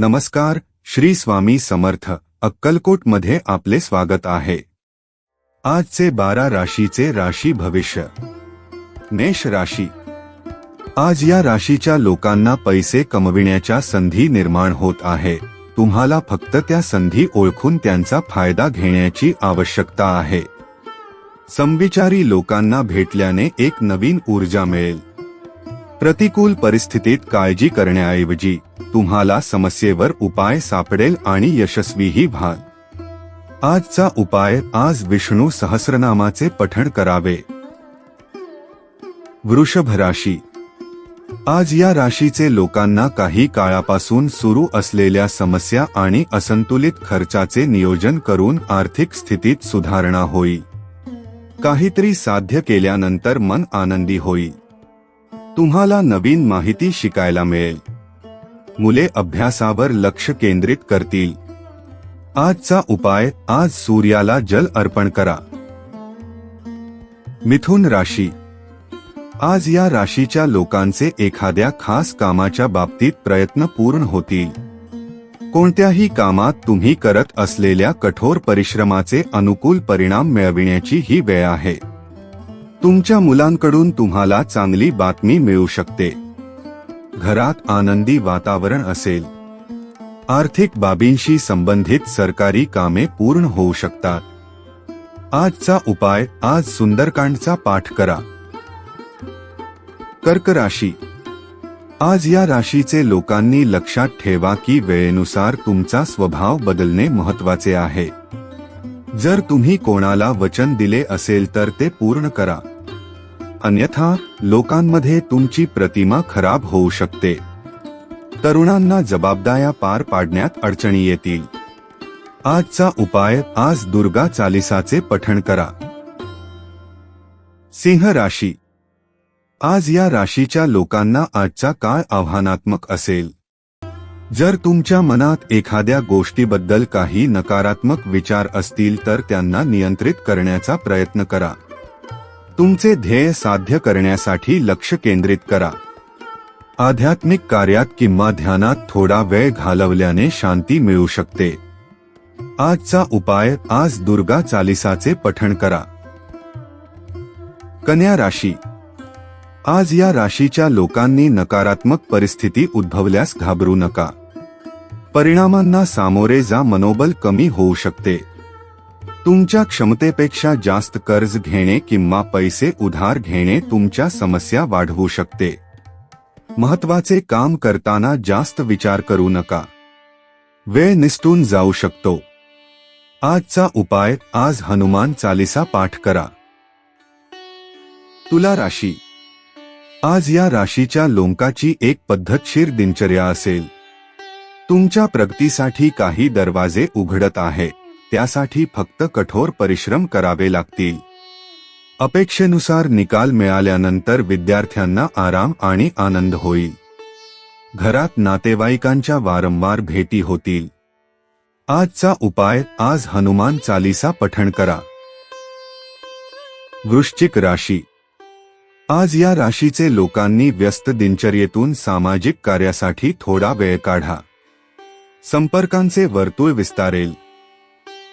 नमस्कार श्री स्वामी समर्थ अक्कलकोटमध्ये आपले स्वागत आहे. आजचे बारा राशीचे राशी भविष्य. मेष राशी. आज या राशीच्या लोकांना पैसे कमविण्याच्या संधी निर्माण होत आहे. तुम्हाला फक्त त्या संधी ओळखून त्यांचा फायदा घेण्याची आवश्यकता आहे. समविचारी लोकांना भेटल्याने एक नवीन ऊर्जा मिळेल. प्रतिकूल परिस्थितीत काळजी करण्याऐवजी तुम्हाला समस्येवर उपाय सापडेल आणि यशस्वीही व्हाल. आजचा उपाय आज विष्णू सहस्रनामाचे पठण करावे. वृषभ राशी. आज या राशीचे लोकांना काही काळापासून सुरू असलेल्या समस्या आणि असंतुलित खर्चाचे नियोजन करून आर्थिक स्थितीत सुधारणा होईल काहीतरी साध्य केल्यानंतर मन आनंदी होईल तुम्हाला नवीन माहिती शिकायला मिळेल. मुले अभ्यासावर लक्ष केंद्रित करतील. आजचा उपाय आज सूर्याला जल अर्पण करा. मिथुन राशी. आज या राशीच्या लोकांचे एखाद्या खास कामाच्या बाबतीत प्रयत्न पूर्ण होतील. कोणत्याही कामात तुम्ही करत असलेल्या कठोर परिश्रमाचे अनुकूल परिणाम मिळविण्याची ही वेळ आहे. तुमच्या मुलांकडून तुम्हाला चांगली बातमी मिळू शकते. घरात आनंदी वातावरण असेल. आर्थिक बाबींशी संबंधित सरकारी कामे पूर्ण होऊ शकतात. आजचा उपाय आज सुंदरकांडचा पाठ करा. कर्क राशी. आज या राशीचे लोकांनी लक्षात ठेवा की वेळेनुसार तुमचा स्वभाव बदलणे महत्त्वाचे आहे. जर तुम्ही कोणाला वचन दिले असेल तर ते पूर्ण करा. अन्यथा लोकांमध्ये तुमची प्रतिमा खराब होऊ शकते. तरुणांना जबाबदाऱ्या पार पाडण्यात अडचणी येतील. आजचा उपाय आज दुर्गा चालिसाचे पठण करा. सिंह राशी. आज या राशीच्या लोकांना आजचा काळ आव्हानात्मक असेल. जर तुमच्या मनात एखाद्या गोष्टीबद्दल काही नकारात्मक विचार असतील तर त्यांना नियंत्रित करण्याचा प्रयत्न करा. तुमचे ध्येय साध्य करण्यासाठी लक्ष केंद्रित करा. आध्यात्मिक कार्यात किंवा ध्यानात थोडा वेळ घालवल्याने शांती मिळू शकते. आजचा उपाय आज दुर्गा चालिसाचे पठण करा. कन्या राशी. आज या राशीच्या लोकांनी नकारात्मक परिस्थिती उद्भवल्यास घाबरू नका. परिणामांना सामोरे जा मनोबल कमी होऊ शकते. तुमच्या क्षमतेपेक्षा जास्त कर्ज घेणे किंवा पैसे उधार घेणे तुमच्या समस्या वाढवू शकते. महत्त्वाचे काम करताना जास्त विचार करू नका. वेळ निसटून जाऊ शकतो. आजचा उपाय आज हनुमान चालिसा पाठ करा. तुला राशी. आज या राशीच्या लोंकाची एक पद्धतशीर दिनचर्या असेल. तुमच्या प्रगतीसाठी काही दरवाजे उघडत आहे त्यासाठी फक्त कठोर परिश्रम करावे लागतील. अपेक्षेनुसार निकाल मिळाल्यानंतर विद्यार्थ्यांना आराम आणि आनंद होईल. घरात नातेवाईकांच्या वारंवार भेटी होतील. आजचा उपाय आज हनुमान चालीसा पठण करा. वृश्चिक राशी. आज या राशीचे लोकांनी व्यस्त दिनचर्येतून सामाजिक कार्यासाठी थोडा वेळ काढा. संपर्कांचे वर्तुळ विस्तारेल.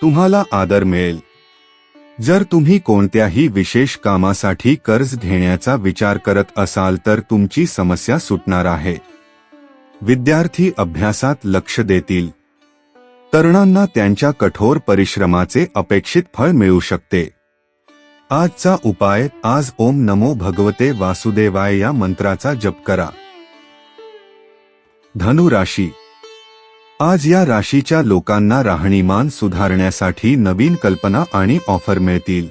तुम्हाला आदर मिळेल. जर तुम्ही कोणत्याही विशेष कामासाठी कर्ज घेण्याचा विचार करत असाल तर तुमची समस्या सुटणार आहे. विद्यार्थी अभ्यासात लक्ष देतील. तरुणांना त्यांच्या कठोर परिश्रमाचे अपेक्षित फळ मिळू शकते. आजचा उपाय आज ओम नमो भगवते वासुदेवाय या मंत्राचा जप करा. धनुराशी आज या राशीच्या लोकांना राहणीमान सुधारण्यासाठी नवीन कल्पना आणि ऑफर मिळतील.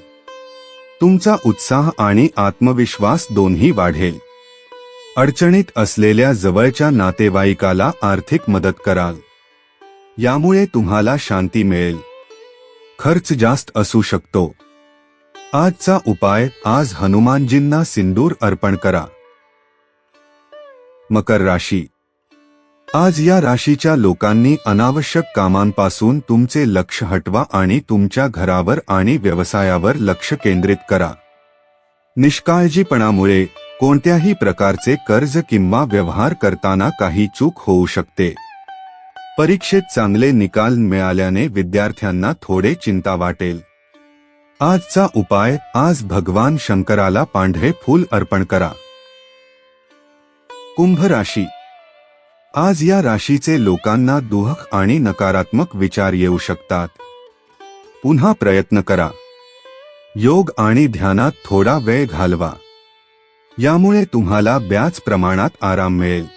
तुमचा उत्साह आणि आत्मविश्वास दोन्ही वाढेल. अडचणीत असलेल्या जवळच्या नातेवाईकाला आर्थिक मदत कराल. यामुळे तुम्हाला शांती मिळेल. खर्च जास्त असू शकतो. आजचा उपाय आज हनुमानजींना सिंदूर अर्पण करा. मकर राशी आज या राशीच्या लोकांनी अनावश्यक कामांपासून तुमचे लक्ष हटवा आणि तुमच्या घरावर आणि व्यवसायावर लक्ष केंद्रित करा. निष्काळजीपणामुळे कोणत्याही प्रकारचे कर्ज किंवा व्यवहार करताना काही चूक होऊ शकते. परीक्षेत चांगले निकाल मिळाल्याने विद्यार्थ्यांना थोडे चिंता वाटेल. आजचा उपाय आज भगवान शंकराला पांढरे फूल अर्पण करा. कुंभ राशी आज या राशीचे लोकांना दुहक आणि नकारात्मक विचार येऊ शकतात. पुन्हा प्रयत्न करा. योग आणि ध्यानात थोडा वेळ घालवा. यामुळे तुम्हाला ब्याच प्रमाणात आराम मिळेल.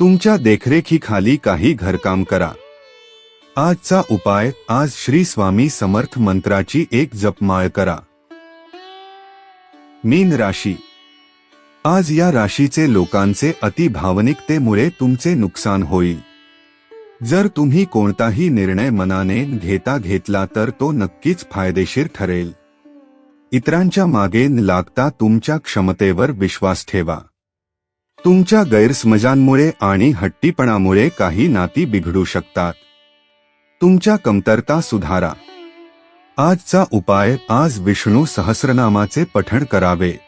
तुमच्या देखरेखीखाली काही घरकाम करा. आजचा उपाय आज श्री स्वामी समर्थ मंत्राची एक जपमाळ करा. मीन राशी आज या राशीचे लोकांचे अतिभावनिकतेमुळे तुमचे नुकसान होईल. जर तुम्ही कोणताही निर्णय मनाने घेता घेतला तर तो नक्कीच फायदेशीर ठरेल. इतरांच्या मागे न लागता तुमच्या क्षमतेवर विश्वास ठेवा. तुमच्या गैरसमजांमुळे आणि हट्टीपणामुळे काही नाती बिघडू शकतात. तुमच्या कमतरता सुधारा. आजचा उपाय आज विष्णू सहस्रनामाचे पठण करावे.